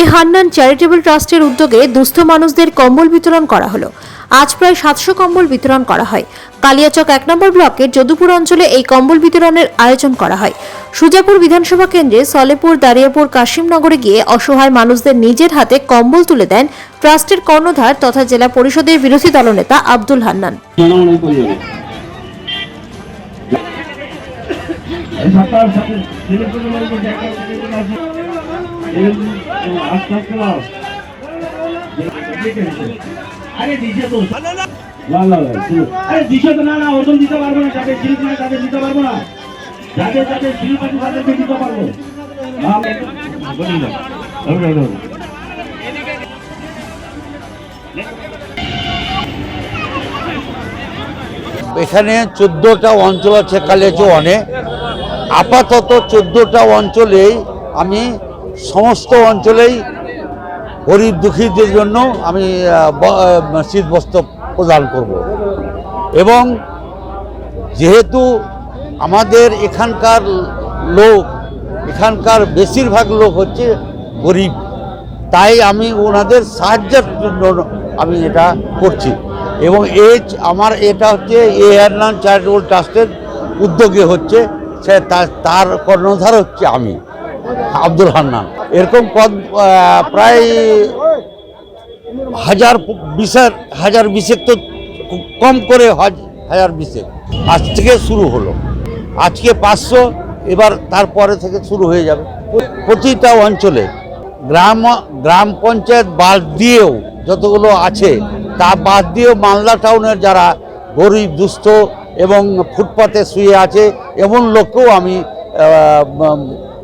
এ Hannan charitable ট্রাস্টের উদ্যোগে দুস্থ মানুষদের কম্বল বিতরণ করা হলো। আজ প্রায় সাতশো কম্বল বিতরণ করা হয়। কালিয়াচক এক নম্বর ব্লকের যদুপুর অঞ্চলে এই কম্বল বিতরণের আয়োজন করা হয়। সুজাপুর বিধানসভা কেন্দ্রে সলেপুর, দারিয়াপুর, কাশিমনগরে গিয়ে অসহায় মানুষদের নিজের হাতে কম্বল তুলে দেন ট্রাস্টের কর্ণধার তথা জেলা পরিষদের বিরোধী দলনেতা আব্দুল হান্নান। আরে তো না না ওজন দিতে পারব না যাদের শিল্প তাদের দিতে পারব না যাদের যাদের শিল্প আছে তাদেরকে দিতে পারব। এখানে চোদ্দোটা অঞ্চল আছে, কালেজ অনেক আপাতত চোদ্দোটা অঞ্চলেই আমি সমস্ত অঞ্চলেই গরিব দুঃখীদের জন্য আমি শীতবস্ত্র প্রদান করব। এবং যেহেতু আমাদের এখানকার লোক, এখানকার বেশিরভাগ লোক হচ্ছে গরিব, তাই আমি ওনাদের সাহায্যের জন্য আমি এটা করছি। এবং এই আমার এটা হচ্ছে এ এয়ারলাইন চ্যারিটেবল ট্রাস্টের উদ্যোগে হচ্ছে, সে তার কর্ণধার হচ্ছে আমি। আব্দুল হান্নান। এরকম পদ প্রায় হাজার বিশের হাজার বিশের তো কম করে হাজ- হাজার বিশেক আজ থেকে শুরু হলো। আজকে পাঁচশো, এবার তারপরে থেকে শুরু হয়ে যাবে। প্রতিটা অঞ্চলে গ্রাম গ্রাম পঞ্চায়েত বাদ দিয়েও যতগুলো আছে, তা বাদ দিয়েও মালদা টাউনের যারা গরিব, দুস্থ এবং ফুটপাতে শুয়ে আছে, এমন লোককেও আমি